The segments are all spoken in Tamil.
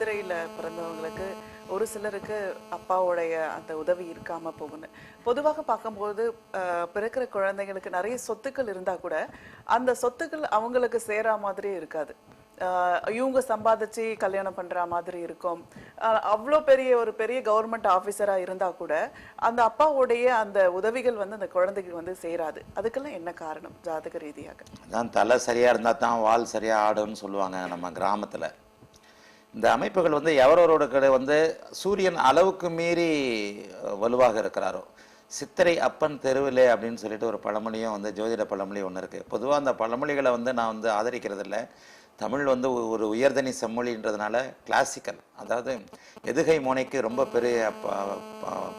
சித்திரையில் பிறந்தவங்களுக்கு ஒரு சிலருக்கு அப்பாவுடைய அந்த உதவி இருக்காம போகுன்னு பொதுவாக பார்க்கும்போது பிறக்கிற குழந்தைங்களுக்கு நிறைய சொத்துக்கள் இருந்தா கூட அந்த சொத்துக்கள் அவங்களுக்கு சேரா மாதிரி இருக்காது. இவங்க சம்பாதிச்சு கல்யாணம் பண்ற மாதிரி இருக்கும். அவ்வளோ பெரிய ஒரு பெரிய கவர்மெண்ட் ஆஃபீஸரா இருந்தா கூட அந்த அப்பாவுடைய அந்த உதவிகள் வந்து அந்த குழந்தைக்கு வந்து சேராது. அதுக்கெல்லாம் என்ன காரணம் ஜாதக ரீதியாக? அதான் தலை சரியாக இருந்தால் தான் வால் சரியாக ஆடும்னு சொல்லுவாங்க நம்ம கிராமத்தில். இந்த அமைப்புகள் வந்து எவரவரோட வந்து சூரியன் அளவுக்கு மீறி வலுவாக இருக்கிறாரோ. சித்திரை அப்பன் தெருவிலே அப்படின்னு சொல்லிட்டு ஒரு பழமொழியும் வந்து ஜோதிட பழமொழி ஒன்று இருக்குது பொதுவாக அந்த பழமொழிகளை வந்து நான் வந்து ஆதரிக்கிறதில்ல தமிழ் வந்து ஒரு உயர்தனி செம்மொழின்றதுனால கிளாசிக்கல் அதாவது எதுகை முனைக்கு ரொம்ப பெரிய ப-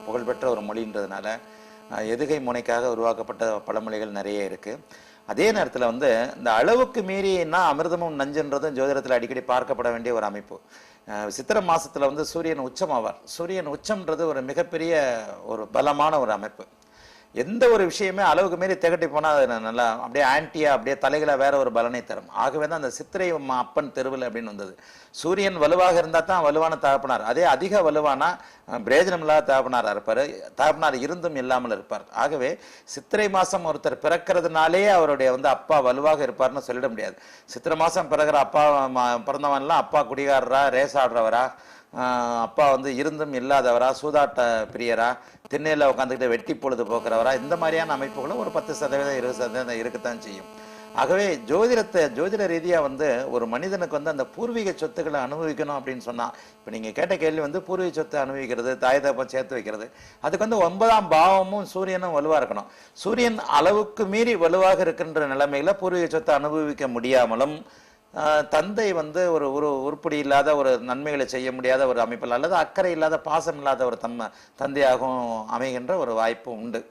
புகழ்பெற்ற ஒரு மொழின்றதுனால எதுகை முனைக்காக உருவாக்கப்பட்ட பழமொழிகள் நிறைய இருக்குது அதே நேரத்தில் வந்து இந்த அளவுக்கு மீறினா அமிர்தமும் நஞ்சுன்றதும் ஜோதிடத்தில் அடிக்கடி பார்க்கப்பட வேண்டிய ஒரு அமைப்பு. சித்திரை மாசத்துல வந்து சூரியன் உச்சம் ஆவார் சூரியன் உச்சம்ன்றது ஒரு மிகப்பெரிய ஒரு பலமான ஒரு அமைப்பு. எந்த ஒரு விஷயமே அளவுக்கு மீறி திகட்டி போனால் அது நல்லா அப்படியே ஆன்டியா அப்படியே தலைகளை வேற ஒரு பலனை தரும். ஆகவே தான் அந்த சித்திரை அப்பன் தெருவில் அப்படின்னு வந்தது. சூரியன் வலுவாக இருந்தால் தான் வலுவான தகப்பனார். அதே அதிக வலுவானா பிரயோஜனம் இல்லாத தகப்பனாராக இருப்பார். தகப்பனார் இருந்தும் இல்லாமல் இருப்பார். ஆகவே சித்திரை மாதம் ஒருத்தர் பிறக்கிறதுனாலே அவருடைய வந்து அப்பா வலுவாக இருப்பார்னு சொல்லிட முடியாது. சித்திரை மாதம் பிறகுற அப்பா ம- பிறந்தவன்லாம் அப்பா குடிகாரரா ரேஸ் ஆடுறவரா அப்பா வந்து இருந்தும் இல்லாதவரா சூதாட்ட பிரியரா திண்ணையில் உட்காந்துக்கிட்டு வெட்டி பொழுது போக்குறவரா இந்த மாதிரியான அமைப்புகளும் ஒரு பத்து சதவீதம் இருபது சதவீதம் இருக்கத்தான் செய்யும். ஆகவே ஜோதிடத்தை ஜோதிட ரீதியாக வந்து ஒரு மனிதனுக்கு வந்து அந்த பூர்வீக சொத்துக்களை அனுபவிக்கணும் அப்படின்னு சொன்னால் இப்போ நீங்கள் கேட்ட கேள்வி வந்து பூர்வீக சொத்தை அனுபவிக்கிறது தாய் தப்பம் சேர்த்து வைக்கிறது அதுக்கு வந்து ஒன்பதாம் பாவமும் சூரியனும் வலுவாக இருக்கணும். சூரியன் அளவுக்கு மீறி வலுவாக இருக்கின்ற நிலைமையில் பூர்வீக சொத்தை அனுபவிக்க முடியாமலும் தந்தை வந்து ஒரு ஒரு உருப்படி இல்லாத ஒரு நன்மைகளை செய்ய முடியாத ஒரு அமைப்பில் அல்லது அக்கறை இல்லாத பாசம் இல்லாத ஒரு தன்மை தந்தையாகவும் அமைகின்ற ஒரு வாய்ப்பு உண்டு.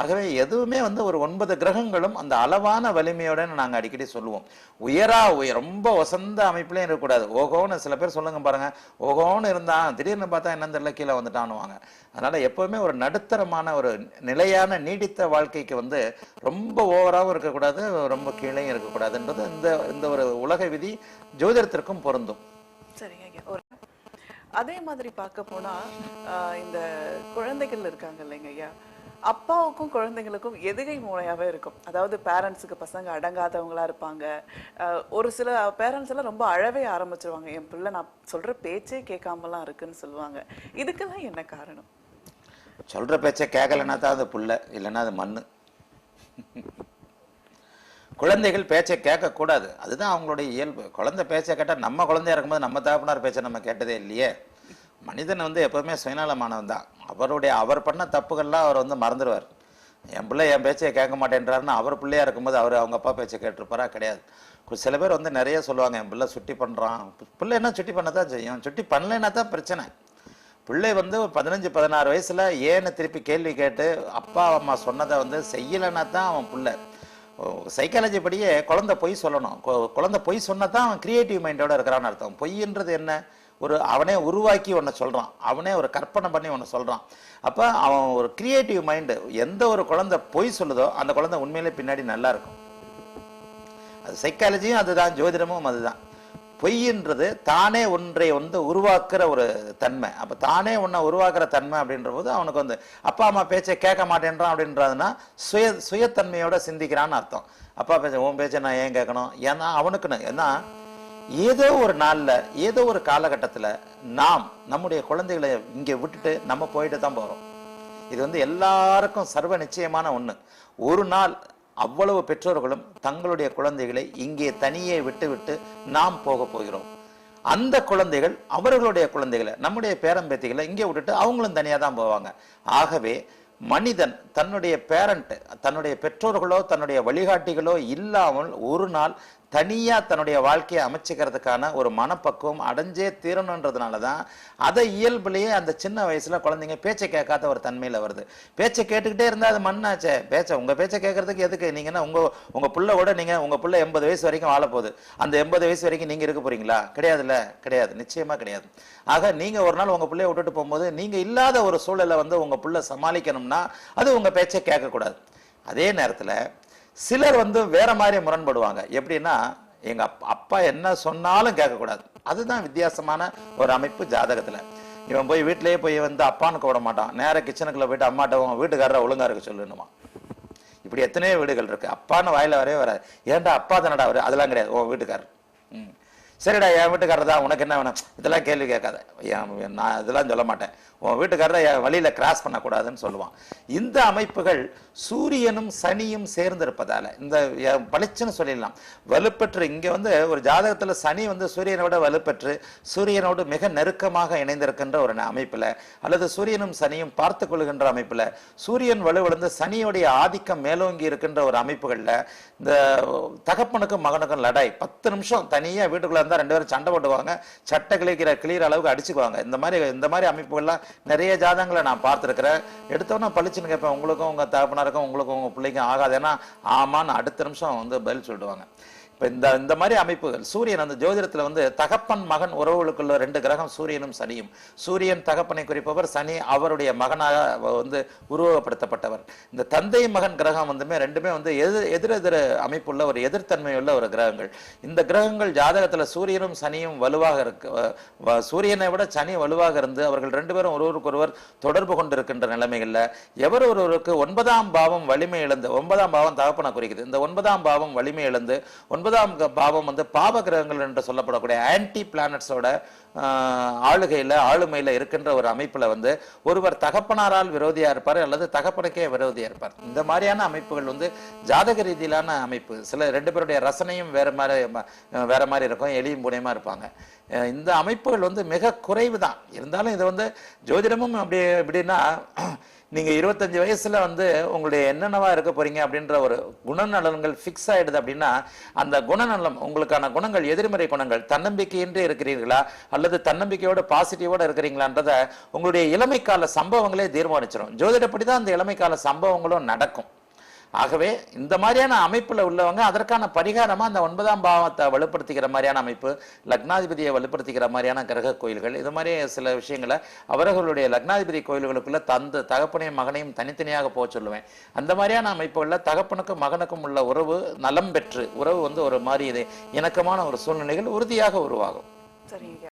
ஆகவே எதுவுமே வந்து ஒரு ஒன்பது கிரகங்களும் அந்த அளவான வலிமையோட நாங்கள் அடிக்கடி சொல்லுவோம். உயரா உயர் ரொம்ப வசந்த அமைப்புலையும் இருக்கக்கூடாது. ஓகோன்னு சில பேர் சொல்லுங்க பாருங்க. ஓகோன்னு இருந்தான் திடீர்னு பார்த்தா என்ன தெரியல கீழே வந்துட்டான்னுவாங்க. அதனால எப்பவுமே ஒரு நடுத்தரமான ஒரு நிலையான நீடித்த வாழ்க்கைக்கு வந்து ரொம்ப ஓவராகவும் இருக்கக்கூடாது ரொம்ப கீழேயும் இருக்கக்கூடாதுன்றது இந்த இந்த ஒரு உலக விதி ஜோதிடத்திற்கும் பொருந்தும். சரிங்க ஐயா. ஒரு அதே மாதிரி பார்க்க போனா ஆஹ் இந்த குழந்தைகள் இருக்காங்க இல்லைங்க ஐயா. அப்பாவுக்கும் குழந்தைங்களுக்கும் எதுகை மூளையாகவே இருக்கும். அதாவது பேரண்ட்ஸுக்கு பசங்க அடங்காதவங்களா இருப்பாங்க. ஒரு சில பேரண்ட்ஸ் எல்லாம் ரொம்ப அழவே ஆரம்பிச்சிருவாங்க. என் பிள்ளை நான் சொல்ற பேச்சே கேட்காமலாம் இருக்குன்னு சொல்லுவாங்க. இதுக்கெல்லாம் என்ன காரணம்? சொல்ற பேச்சை கேட்கலன்னா தான் அது புள்ள இல்லைன்னா அது மண்ணு. குழந்தைகள் பேச்சை கேட்கக்கூடாது. அதுதான் அவங்களுடைய இயல்பு. குழந்தை பேச்சை கேட்டால் நம்ம குழந்தையா இருக்கும்போது நம்ம தாப்பினார் பேச்சை நம்ம கேட்டதே இல்லையே. மனிதன் வந்து எப்போவுமே சுயநலமானவன் தான். அவருடைய அவர் பண்ண தப்புகள்லாம் அவர் வந்து மறந்துடுவார் என் பிள்ளை என் பேச்சை கேட்க மாட்டேன்றாருன்னு அவர் பிள்ளையாக இருக்கும்போது அவர் அவங்க அப்பா பேச்சை கேட்டிருப்பாரா? கிடையாது. சில பேர் வந்து நிறைய சொல்லுவாங்க என் பிள்ளை சுட்டி பண்ணுறான் பிள்ளை என்ன சுட்டி பண்ண தான் செய்யும்? சுட்டி பண்ணலைன்னா தான் பிரச்சனை. பிள்ளை வந்து ஒரு பதினஞ்சு பதினாறு வயசில் ஏன்னு திருப்பி கேள்வி கேட்டு அப்பா அம்மா சொன்னதை வந்து செய்யலைன்னா தான் அவன் பிள்ளை. சைக்காலஜி படியே குழந்தை பொய் சொல்லணும். குழந்தை பொய் சொன்னால் தான் அவன் கிரியேட்டிவ் மைண்டோட இருக்கிறான்னு அர்த்தம். பொய்ன்றது என்ன? ஒரு அவனே உருவாக்கி ஒன்று சொல்றான். அவனே ஒரு கற்பனை பண்ணி ஒன்று சொல்றான். அப்போ அவன் ஒரு கிரியேட்டிவ் மைண்டு எந்த ஒரு குழந்தை பொய் சொல்லுதோ அந்த குழந்தை உண்மையிலே பின்னாடி நல்லா இருக்கும். அது சைக்காலஜியும் அதுதான் ஜோதிடமும் அதுதான். பொய்ன்றது தானே ஒன்றை வந்து உருவாக்குற ஒரு தன்மை. அப்போ தானே ஒன்றை உருவாக்குற தன்மை அப்படின்ற போது அவனுக்கு வந்து அப்பா அம்மா பேச்சை கேட்க மாட்டேன்றான் அப்படின்றதுனா சுய சுயத்தன்மையோட சிந்திக்கிறான்னு அர்த்தம். அப்பா பேச்சை உன் பேச்சை நான் ஏன் கேட்கணும்? ஏன்னா அவனுக்குன்னு ஏன்னா ஏதோ ஒரு நாளில் ஏதோ ஒரு காலகட்டத்தில் நாம் நம்முடைய குழந்தைகளை இங்கே விட்டுட்டு நம்ம போயிட்டு தான் போகிறோம் இது வந்து எல்லாருக்கும் சர்வ நிச்சயமான ஒன்று ஒரு நாள் அவ்வளவு பெற்றோர்களும் தங்களுடைய குழந்தைகளை இங்கே தனியே விட்டு விட்டு நாம் போக போகிறோம். அந்த குழந்தைகள் அவர்களுடைய குழந்தைகளை நம்முடைய பேரம்பேத்திகளை இங்கே விட்டுட்டு அவங்களும் தனியாக தான் போவாங்க. ஆகவே மனிதன் தன்னுடைய பேரண்ட் தன்னுடைய பெற்றோர்களோ தன்னுடைய வழிகாட்டிகளோ இல்லாமல் ஒரு நாள் தனியாக தன்னுடைய வாழ்க்கையை அமைச்சுக்கிறதுக்கான ஒரு மனப்பக்குவம் அடைஞ்சே தீரணுன்றதுனால தான் அதை இயல்புலேயே அந்த சின்ன வயசில் குழந்தைங்க பேச்சை கேட்காத ஒரு தன்மையில் வருது. பேச்சை கேட்டுக்கிட்டே இருந்தால் அது மண்ணாச்சே. பேச்சை உங்கள் பேச்சை கேட்கறதுக்கு எதுக்கு? நீங்கன்னா உங்கள் உங்கள் பிள்ளை கூட நீங்கள் உங்கள் பிள்ளை எண்பது வயசு வரைக்கும் வாழ போகுது. அந்த எண்பது வயசு வரைக்கும் நீங்கள் இருக்க போகிறீங்களா கிடையாதுல்ல? கிடையாது. நிச்சயமாக கிடையாது. ஆக நீங்கள் ஒரு நாள் உங்கள் பிள்ளைய விட்டுட்டு போகும்போது நீங்கள் இல்லாத ஒரு சூழலை வந்து உங்கள் பிள்ளை சமாளிக்கணும்னா அது உங்கள் பேச்சை கேட்கக்கூடாது. அதே நேரத்தில் சிலர் வந்து வேற மாதிரி முரண்படுவாங்க. எப்படின்னா எங்க அப்பா என்ன சொன்னாலும் கேட்கக்கூடாது. அதுதான் வித்தியாசமான ஒரு அமைப்பு ஜாதகத்துல. இவன் போய் வீட்டிலேயே போய் வந்து அப்பான்னு கூட மாட்டான். நேர கிச்சனுக்குள்ள போயிட்டு அம்மாட்ட உன் வீட்டுக்காரரை ஒழுங்கா இருக்க சொல்லணுமா இப்படி எத்தனையோ வீடுகள் இருக்கு. அப்பான்னு வாயில வரவே வராது. ஏன்டா அப்பா தானடா அவர்? அதெல்லாம் கிடையாது. உன் வீட்டுக்காரர். ம். சரிடா என் வீட்டுக்காரர் தான் உனக்கு என்ன வேணும்? இதெல்லாம் கேள்வி கேட்காத. நான் இதெல்லாம் சொல்ல மாட்டேன். உன் வீட்டுக்காரரை என் வழியில கிராஸ் பண்ணக்கூடாதுன்னு சொல்லுவான். இந்த அமைப்புகள் சூரியனும் சனியும் சேர்ந்திருப்பதால் இந்த பளிச்சுன்னு சொல்லிடலாம். வலுப்பெற்று இங்க வந்து ஒரு ஜாதகத்துல சனி வந்து சூரியனோட வலுப்பெற்று சூரியனோடு மிக நெருக்கமாக இணைந்திருக்கின்ற ஒரு அமைப்புல அல்லது சூரியனும் சனியும் பார்த்து கொள்கின்ற அமைப்புல சூரியன் வலுவிழந்து சனியோடைய ஆதிக்கம் மேலோங்கி இருக்கின்ற ஒரு அமைப்புகள்ல இந்த தகப்பனுக்கும் மகனுக்கும் லடாய் பத்து நிமிஷம் தனியா வீட்டுக்குள்ள வந்தால் ரெண்டு பேரும் சண்டை போட்டுக்குவாங்க. சட்டை கிளிக்கிற கிளியர் அளவுக்கு அடிச்சுக்குவாங்க. இந்த மாதிரி இந்த மாதிரி அமைப்புகள்லாம் நிறைய ஜாதகங்களை நான் பார்த்துருக்கிறேன். எடுத்தோன்னா பளிச்சுன்னு கேட்பேன் உங்களுக்கும் உங்க தகப்பனாருக்கும் உங்களுக்கும் உங்க பிள்ளைக்கும் ஆகாது. ஏன்னா ஆமான்னு அடுத்த நிமிஷம் வந்து பதில் சொல்லிடுவாங்க. இப்போ இந்த இந்த மாதிரி அமைப்புகள் சூரியன் அந்த ஜோதிடத்துல வந்து தகப்பன் மகன் உறவுகளுக்குள்ள ரெண்டு கிரகம் சூரியனும் சனியும். சூரியன் தகப்பனை குறிப்பவர் சனி அவருடைய மகனாக வந்து உருவகப்படுத்தப்பட்டவர். இந்த தந்தை மகன் கிரகம் வந்துமே ரெண்டுமே வந்து எதிர் எதிரெதிர் அமைப்புள்ள ஒரு எதிர்த்தன்மையுள்ள ஒரு கிரகங்கள். இந்த கிரகங்கள் ஜாதகத்தில் சூரியனும் சனியும் வலுவாக இருக்கு சூரியனை விட சனி வலுவாக இருந்து அவர்கள் ரெண்டு பேரும் ஒருவருக்கொருவர் தொடர்பு கொண்டிருக்கின்ற நிலைமைகளில் எவர் ஒருவருக்கு ஒன்பதாம் பாவம் வலிமை இழந்து ஒன்பதாம் பாவம் தகப்பனை குறிக்குது. இந்த ஒன்பதாம் பாவம் வலிமை இழந்து ஒன்பதாம் க- பாவம் வந்து பாவ கிரகங்கள் என்று சொல்லப்படக்கூடிய ஆன்டி பிளானட்ஸோட ஆளுகையில் ஆளுமையில் இருக்கின்ற ஒரு அமைப்பில் வந்து ஒருவர் தகப்பனாரால் விரோதியாக இருப்பார் அல்லது தகப்பனுக்கே விரோதியாக இருப்பார். இந்த மாதிரியான அமைப்புகள் வந்து ஜாதக ரீதியிலான அமைப்பு. சில ரெண்டு பேருடைய ரசனையும் வேறு மாதிரி வேறு மாதிரி இருக்கும் எளியும் புனியமாக இருப்பாங்க. இந்த அமைப்புகள் வந்து மிக குறைவு தான் இருந்தாலும் இது வந்து ஜோதிடமும் அப்படி எப்படின்னா நீங்கள் இருபத்தஞ்சு வயசில் வந்து உங்களுடைய என்னென்னவா இருக்க போறீங்க அப்படின்ற ஒரு குணநலன்கள் ஃபிக்ஸ் ஆகிடுது அப்படின்னா அந்த குணநலம் உங்களுக்கான குணங்கள் எதிர்மறை குணங்கள் தன்னம்பிக்கையின்றி இருக்கிறீர்களா அல்லது தன்னம்பிக்கையோட பாசிட்டிவோட இருக்கிறீங்களான்றத உங்களுடைய இளமைக்கால சம்பவங்களே தீர்மானிச்சிடும் ஜோதிடப்படி தான் அந்த இளமைக்கால சம்பவங்களும் நடக்கும். ஆகவே இந்த மாதிரியான அமைப்பில் உள்ளவங்க அதற்கான பரிகாரமாக அந்த ஒன்பதாம் பாவத்தை வலுப்படுத்திக்கிற மாதிரியான அமைப்பு லக்னாதிபதியை வலுப்படுத்திக்கிற மாதிரியான கிரக கோயில்கள் இது மாதிரி சில விஷயங்களை அவர்களுடைய லக்னாதிபதி கோயில்களுக்குள்ள தந்த தகப்பனையும் மகனையும் தனித்தனியாக போக சொல்லுவேன். அந்த மாதிரியான அமைப்புகளில் தகப்பனுக்கும் மகனுக்கும் உள்ள உறவு நலம் பெற்று உறவு வந்து ஒரு மாதிரி இது இணக்கமான ஒரு சூழ்நிலைகள் உறுதியாக உருவாகும். சரிங்க.